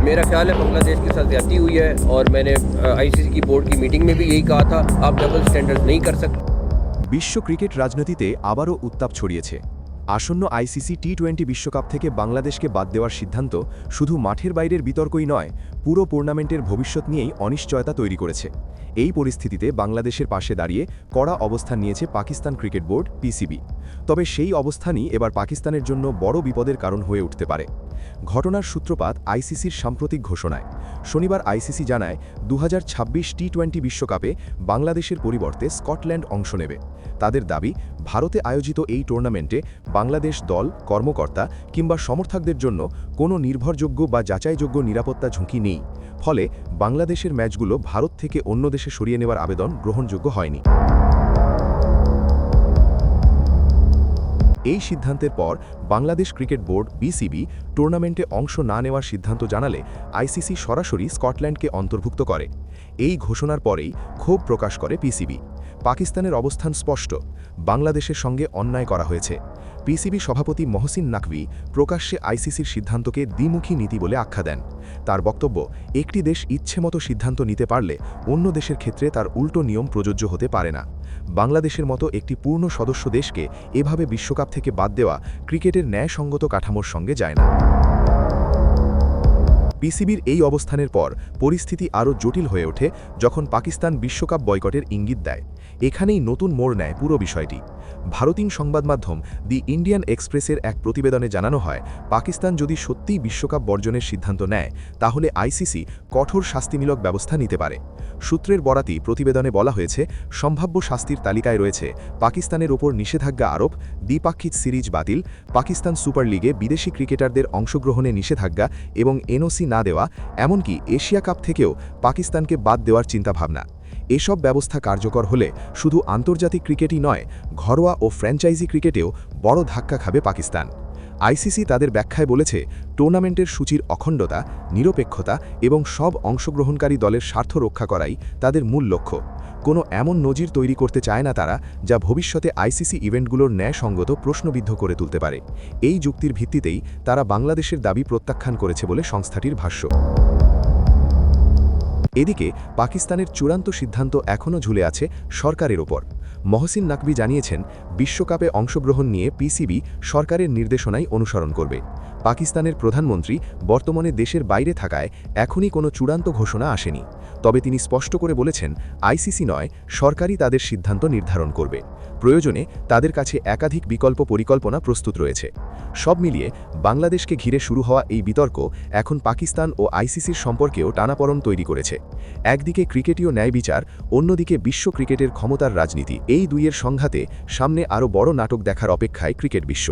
मेरा ख्याल है बांग्लादेश के साथ ज्यादा हुई है और मैंने आईसीसी की बोर्ड की मीटिंग में भी यही कहा था आप डबल स्टैंडर्ड नहीं कर सकते বিশ্ব ক্রিকেট রাজনীতিতে আবারও উত্তাপ ছড়িয়েছে আসন্ন আইসিসি টি টোয়েন্টি বিশ্বকাপ থেকে বাংলাদেশকে বাদ দেওয়ার সিদ্ধান্ত শুধু মাঠের বাইরের বিতর্কই নয় পুরো টুর্নামেন্টের ভবিষ্যৎ নিয়েই অনিশ্চয়তা তৈরি করেছে এই পরিস্থিতিতে বাংলাদেশের পাশে দাঁড়িয়ে কড়া অবস্থান নিয়েছে পাকিস্তান ক্রিকেট বোর্ড পিসিবি তবে সেই অবস্থানই এবার পাকিস্তানের জন্য বড় বিপদের কারণ হয়ে উঠতে পারে ঘটনার সূত্রপাত আইসিসির সাম্প্রতিক ঘোষণায়। শনিবার আইসিসি জানায় দু টি টোয়েন্টি বিশ্বকাপে বাংলাদেশের পরিবর্তে স্কটল্যান্ড অংশ নেবে। তাদের দাবি, ভারতে আয়োজিত এই টুর্নামেন্টে বাংলাদেশ দল, কর্মকর্তা কিংবা সমর্থকদের জন্য কোনো নির্ভরযোগ্য বা যাচাইযোগ্য নিরাপত্তা ঝুঁকি নেই। ফলে বাংলাদেশের ম্যাচগুলো ভারত থেকে অন্য দেশে সরিয়ে নেওয়ার আবেদন গ্রহণযোগ্য হয়নি। এই সিদ্ধান্তের পর বাংলাদেশ ক্রিকেট বোর্ড বিসিবি টুর্নামেন্টে অংশ না নেওয়ার সিদ্ধান্ত জানালে আইসিসি সরাসরি স্কটল্যান্ডকে অন্তর্ভুক্ত করে। এই ঘোষণার পরেই ক্ষোভ প্রকাশ করে পিসিবি পাকিস্তানের অবস্থান স্পষ্ট। বাংলাদেশের সঙ্গে অন্যায় করা হয়েছে। পিসিবি সভাপতি মহসিন নাকভি প্রকাশ্যে আইসিসির সিদ্ধান্তকে দ্বিমুখী নীতি বলে আখ্যা দেন। তার বক্তব্য, একটি দেশ ইচ্ছেমতো সিদ্ধান্ত নিতে পারলে অন্য দেশের ক্ষেত্রে তার উল্টো নিয়ম প্রযোজ্য হতে পারে না। বাংলাদেশের মতো একটি পূর্ণ সদস্য দেশকে এভাবে বিশ্বকাপ থেকে বাদ দেওয়া ক্রিকেটের ন্যায়সঙ্গত কাঠামোর সঙ্গে যায় না। পিসিবির এই অবস্থানের পর পরিস্থিতি আরও জটিল হয়ে ওঠে যখন পাকিস্তান বিশ্বকাপ বয়কটের ইঙ্গিত দেয়। এখানেই নতুন মোড় নেয় পুরো বিষয়টি। ভারতীয় সংবাদ মাধ্যম দি ইন্ডিয়ান এক্সপ্রেসের এক প্রতিবেদনে জানানো হয়, পাকিস্তান যদি সত্যিই বিশ্বকাপ বর্জনের সিদ্ধান্ত নেয়, তাহলে আইসিসি কঠোর শাস্তিমূলক ব্যবস্থা নিতে পারে। সূত্রের বরাতি প্রতিবেদনে বলা হয়েছে, সম্ভাব্য শাস্তির তালিকায় রয়েছে পাকিস্তানের ওপর নিষেধাজ্ঞা আরোপ, দ্বিপাক্ষিক সিরিজ বাতিল, পাকিস্তান সুপার লিগে বিদেশি ক্রিকেটারদের অংশগ্রহণে নিষেধাজ্ঞা এবং এনওসি না দেওয়া, এমনকি এশিয়া কাপ থেকেও পাকিস্তানকে বাদ দেওয়ার চিন্তাভাবনা। এসব ব্যবস্থা কার্যকর হলে শুধু আন্তর্জাতিক ক্রিকেটই নয়, ঘরোয়া ও ফ্র্যাঞ্চাইজি ক্রিকেটেও বড় ধাক্কা খাবে পাকিস্তান। আইসিসি তাদের ব্যাখ্যায় বলেছে, টুর্নামেন্টের সূচির অখণ্ডতা, নিরপেক্ষতা এবং সব অংশগ্রহণকারী দলের স্বার্থ রক্ষা করাই তাদের মূল লক্ষ্য। কোনো এমন নজির তৈরি করতে চায় না তারা, যা ভবিষ্যতে আইসিসি ইভেন্টগুলোর ন্যায়সঙ্গত প্রশ্নবিদ্ধ করে তুলতে পারে। এই যুক্তির ভিত্তিতেই তারা বাংলাদেশের দাবি প্রত্যাখ্যান করেছে বলে সংস্থাটির ভাষ্য। এদিকে পাকিস্তানের চূড়ান্ত সিদ্ধান্ত এখনও ঝুলে আছে সরকারের ওপর। মহসিন নাকবি জানিয়েছেন, বিশ্বকাপে অংশগ্রহণ নিয়ে পিসিবি সরকারের নির্দেশনাই অনুসরণ করবে। পাকিস্তানের প্রধানমন্ত্রী বর্তমানে দেশের বাইরে থাকায় এখনই কোনো চূড়ান্ত ঘোষণা আসেনি। তবে তিনি স্পষ্ট করে বলেছেন, আইসিসি নয়, সরকারই তাদের সিদ্ধান্ত নির্ধারণ করবে। প্রয়োজনে তাদের কাছে একাধিক বিকল্প পরিকল্পনা প্রস্তুত রয়েছে। সব মিলিয়ে বাংলাদেশকে ঘিরে শুরু হওয়া এই বিতর্ক এখন পাকিস্তান ও আইসিসির সম্পর্কেও টানাপড়ন তৈরি করেছে। একদিকে ক্রিকেটীয় ন্যায় বিচার, অন্যদিকে বিশ্ব ক্রিকেটের ক্ষমতার রাজনীতি। এই দুইয়ের সংঘাতে সামনে আরও বড় নাটক দেখার অপেক্ষায় ক্রিকেট বিশ্ব।